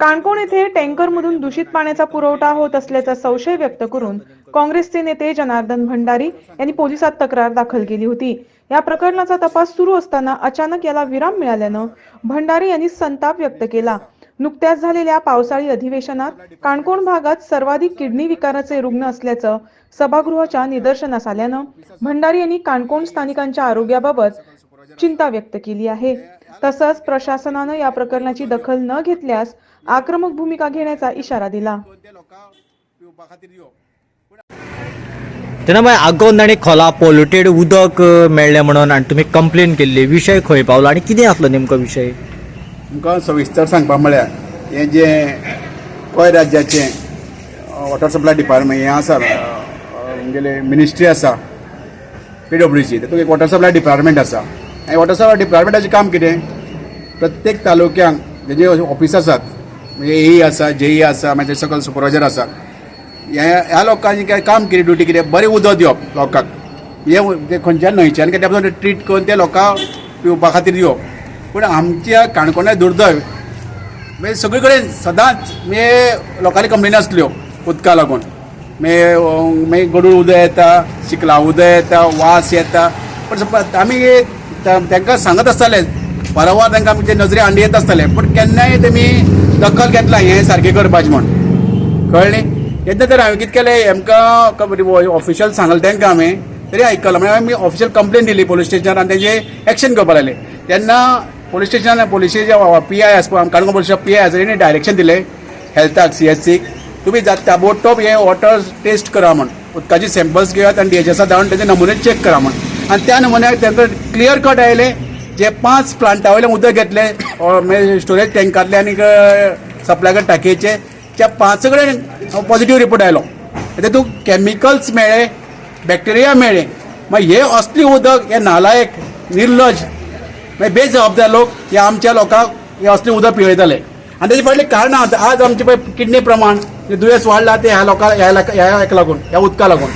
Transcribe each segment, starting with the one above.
काणकोण येथे टँकरमधून दूषित पाण्याचा पुरवठा होत असल्याचा संशय व्यक्त करून काँग्रेसचे नेते जनार्दन भंडारी यांनी पोलिसात तक्रार दाखल केली होती. या प्रकरणाचा तपास सुरू असताना अचानक याला विराम मिळाल्यानं भंडारी यांनी संताप व्यक्त केला. नुकत्याच झालेल्या पावसाळी अधिवेशनात काणकोण भागात सर्वाधिक किडनी विकाराचे रुग्ण असल्याचं सभागृहाच्या निदर्शनास आल्यानं भंडारी यांनी काणकोण स्थानिकांच्या आरोग्याबाबत चिंता व्यक्त केली आहे. तसंच प्रशासनानं या प्रकरणाची दखल न घेतल्यास आक्रमक भूमिका घेण्याचा इशारा दिला. तेन्ना मागीर आगोंद आनी खोला पोल्युटेड उदक मेळ्ळें म्हणून आनी तुमी कंप्लेन केल्ली विशय खंय पावलो. आनी कितें आसलो नेमको विशय तुमकां सविस्तर सांगपा म्हळ्यार हें जें गोंय राज्याचें वॉटर सप्लाय डिपार्टमेंट हें आसा म्हगेले मिनिस्ट्री आसा पी डब्ल्यू सी तातूंत एक वॉटर सप्लाय डिपार्टमेंट आसा. आनी वॉटर सप्लाय डिपार्टमेंटाचें काम कितें प्रत्येक तालुक्यांक जे ऑफिस आसात म्हणजे एई आसा जेई आसा मागीर सकयल सुपरवायझर आसा ह्या ह्या लोकांनी काय काम कितें ड्युटी कितें बरें उदक दिवप लोकांक. हे खंयच्या न्हंयच्यान कितें पासून ट्रीट करून ते लोकांक पिवपा खातीर दिवप. पूण आमच्या काणकोणा दुर्दैव म्हणजे सगळे कडेन सदांच म्हणजे लोकांनी कंप्लेनी आसल्यो उदका लागून. म्हणजे, मागीर म्हणजे गडूळ उदक येता चिकला उदक येता वास येता. पण सप- आमी तांकां सांगत आसताले वारंवार तांकां आमचे नजरे आंडी येत आसताले पूण केन्नाय तेमी दखल घेतला हें सारकें करपाचें म्हण कळ्ळें येता तर हांवें कितें केलें आमकां ऑफिशियल सांगलें तांकां हांवें तरी आयकलां म्हणजे आमी ऑफिशियल कंप्लेन दिली पोलीस स्टेशनार आनी तेजें एक्शन घेवपाक लागले तेन्ना पोलीस स्टेशनान पोलिसेचे पी आय आसा पळय काणकोण पोलीस पी आय आसा तेणी डायरेक्शन दिलें. हेल्थाक सी एस सीक तुमी जाता ताबडतोब हें वॉटर टेस्ट करा म्हण उदकाची सॅम्पल्स घेयात आनी डी एच एसा धाडून तेजे नमुने चॅक करा म्हण आनी त्या नमुन्याक तांकां क्लियर कट आयले जे पांच प्लांटा वयले उदक घेतले स्टोरेज टँकातले आनी सप्लाय टाकयेचे. त्या पांच कडेन पॉझिटिव्ह रिपोर्ट आयलो तातूंत कॅमिकल्स मेळ्ळे बॅक्टेरिया मेळ्ळे मागीर हे असली उदक हे नालायक निर्लज मागीर बेजबाबदार लोक हे आमच्या लोकांक हे असले उदक पिवयताले आनी तेजे फाटलीं कारणां आज आमचे पळय किडनी प्रमाण दुयेंस वाडला ते ह्या लोकां ह्या ह्या हेका लागून ह्या उदका लागून.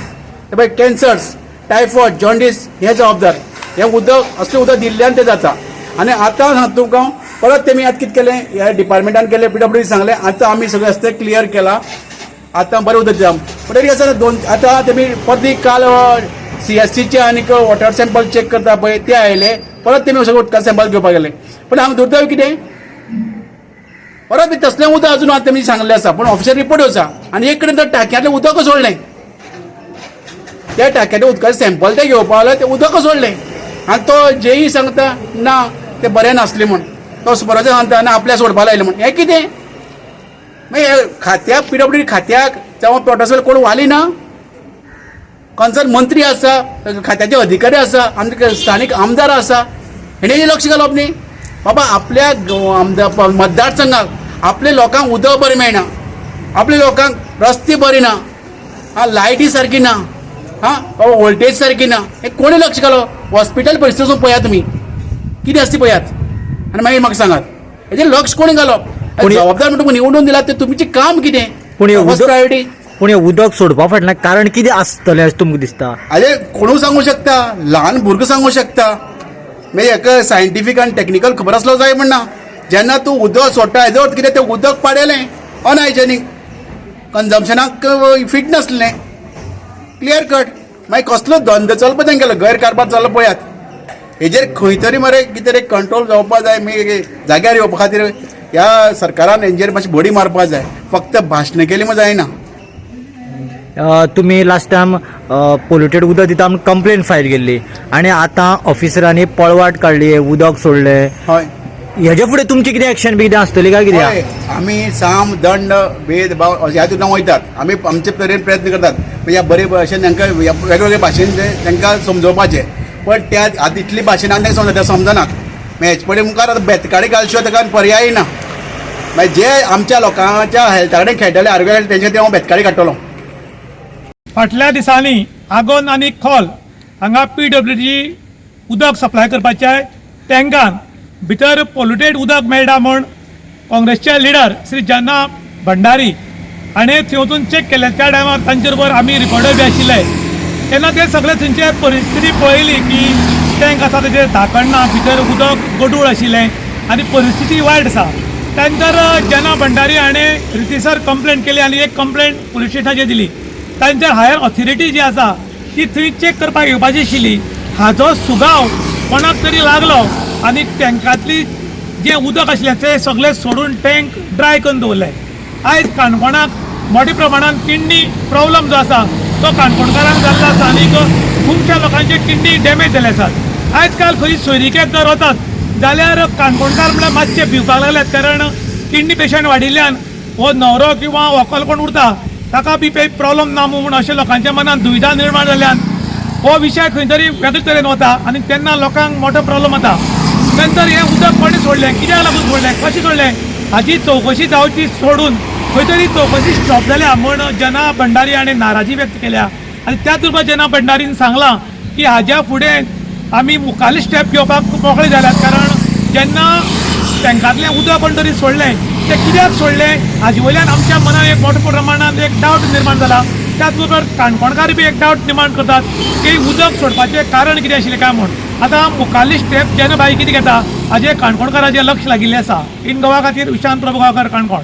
ते पळय कॅन्सर्स टायफॉयड जॉन्डीस हे जबाबदार हे उदक असलें उदक दिल्ल्यान ते जाता. आनी आतां सांगता तुमकां परत तेमी आतां कितें केलें ह्या डिपार्टमेंटान केलें पी डब्ल्यू सांगलें आतां आमी सगळें असतें क्लियर केलां. आतां बरें उदक दिता पूण तरी आसा दोन आतां तेमी परती काल सी एस सीचे आनी वॉटर सॅम्पल चॅक करता पळय ते आयले. परत तेमी सगळें उदका सॅम्पल घेवपाक गेले पूण हांव दुर्दैव कितें परत तसलें उदक अजून आतां तेमी सांगलें आसा पूण ऑफिशियल रिपोर्ट आसा आनी एक कडेन तर टाक्यांतलें उदक सोडलें त्या टाक्याच्या उदकाचे सॅम्पल ते घेवपा लागले ते उदक सोडलें. आनी तो जेई सांगता ना ते बरें नासलें म्हण. तो सुपरवायझर सांगता आनी आपल्या सोडपा लायलें म्हण. हें कितें? मागीर हे खात्याक पी डब्ल्यू डी खात्याक जावं प्रोटोकॉल कोण वाली ना? कन्सर्न मंत्री आसा खात्याचे अधिकारी आसा आमचे स्थानीक आमदार आसा हेणें लक्ष घालप न्ही बाबा आपल्या आमदार मतदारसंघाक आपल्या लोकांक उदक बरें मेळना. आपल्या लोकांक रस्ते बरे ना. लायटी सारकी ना. हा? बाबा वोल्टेज सारकी ना. हे कोणी लक्ष घालप हॉस्पिटल परिस्थिती वचून पळयात तुमी कितें आसता पळयात आनी मागीर म्हाका सांगात हेजेर लक्ष कोणी घालप जबाबदार म्हणटा निवडून दिला ते तुमचें काम कितें? पूण हे प्रायोरिटी पूण हे उदक सोडपा फाटल्यान कारण कितें आसतलें अशें तुमकां दिसता? अरे कोणू सांगू शकता? ल्हान भुरगो सांगू शकता? मागीर हेका सायंटिफीक आनी टॅक्निकल खबर आसलो जाय म्हणना जेन्ना तूं उदक सोडटा हेजो अर्थ कितें तें उदक पाडेलें अनहायजेनीक कन्जम्पशनाक फिट नासलें. क्लियर कट मागीर कसलो धंदो चलपा तें गेलो गैरकारबार चाललो पळयात हेजेर खंय तरी मरे कितें तरी कंट्रोल जावपा जाय जाग्यार येवपा खातीर ह्या सरकारान हेंचेर मातशी बडी मारपा जाय. फक्त भाशणां केली म्हण जायना तुमी लास्ट टायम पोल्युटेड उदक दिता म्हणून कंप्लेन फायल केल्ली आनी आतां ऑफिसरांनी पळवाट काडली उदक सोडलें. हय. हेजे फुडें तुमची कितें एक्शन बी कितें आसतली काय कितें? हय, आमी साम दंड भेद भाव ह्या हितून वयतात आमी आमचे तरेन प्रयत्न करतात. म्हणजे ह्या बरे भाशेन तांकां ह्या वेगवेगळ्या भाशेन ते तांकां समजोवपाचें. पण त्या आतां इतली भाशेन आनी तांकां समजता समजनात हेचे फुडें मुखार आतां बेतकाडी घालच्यो ताका पर्याय ना. मागीर जे आमच्या लोकांच्या हेल्था कडेन खेळटले आरोग्य तेंचे ते हांव बेतकाडी काडटलो फाटल्या दिसांनी आगोंद आनी खोल हांगा पी डब्ल्यू डी उदक सप्लाय करपाच्या टँकान भितर पोल्युटेड उदक मेळटा म्हूण काँग्रेसचे लिडर श्री जन्ना भंडारी हाणें थंय वचून चॅक केलें. त्या टायमार तांचे बरोबर आमी रिपोर्टर बी आशिल्ले. तेन्ना ते सगळे थंयचे परिस्थिती पळयली की टँक आसा तेजेर धाकण ना भितर उदक गडूळ आशिल्लें आनी परिस्थिती वायट आसा. त्यानंतर जना भंडारी हाणें रितीसर कंप्लेंट केली आनी एक कंप्लेंट पुलीस स्टेशनाचेर दिली. तांचे हायर ऑथॉरिटी जी आसा ती थंय चॅक करपाक येवपाची आशिल्ली. हाजो सुगाव कोणाक तरी लागलो. आनी टँकातली जें उदक आशिल्लें तें सगळें सोडून टँक ड्राय करून दवरलें आयज काणकोणाक मोठ्या प्रमाणात किडनी प्रॉब्लम जो आसा तो काणकोणकारांक जाल्लो आसा आनीक खुबश्या लोकांचे किडनी डॅमेज जाल्ले आसात आयज काल खंय सोयरिकेत जर वतात जाल्यार काणकोणकार म्हळ्यार मातशे भिवपाक लागल्यात कारण किडनी पेशंट वाडिल्ल्यान हो न्हवरो किंवा व्हंकल कोण उरता ताका बी पे प्रॉब्लम ना म्हणून अशें लोकांच्या मनात दुविधा निर्माण जाल्ल्यान हो विशय खंय तरी वेगळे तरेन वता आनी तेन्ना लोकांक मोठो प्रॉब्लम जाता नंतर हें उदक कोणी सोडलें कित्याक लागून सोडलें कशें सोडलें हाची चवकशी जावची सोडून खंय तरी चवकशी स्टॉप जाल्या म्हण जना भंडारी हाणें नाराजी व्यक्त केल्या. आनी त्याच बरोबर जना भंडारीन सांगलां की हाज्या फुडें आमी मुखाल्ले स्टेप घेवपाक मोकळे जाल्यात कारण जेन्ना टँकांतलें उदक पण तरी सोडलें तें कित्याक सोडलें हाजे वयल्यान आमच्या मनांत एक मोठ्या प्रमाणात एक डावट निर्माण जाला त्याच बरोबर काणकोणकार बी एक डावट निर्माण करतात की उदक सोडपाचें कारण कितें आशिल्लें काय म्हूण आतां मुखाल्ली स्टेप जेन्ना बाई कितें घेता हाजेर काणकोणकाराचें लक्ष लागिल्लें आसा इन गोवा खातीर विशांत प्रभू गांवकार काणकोण.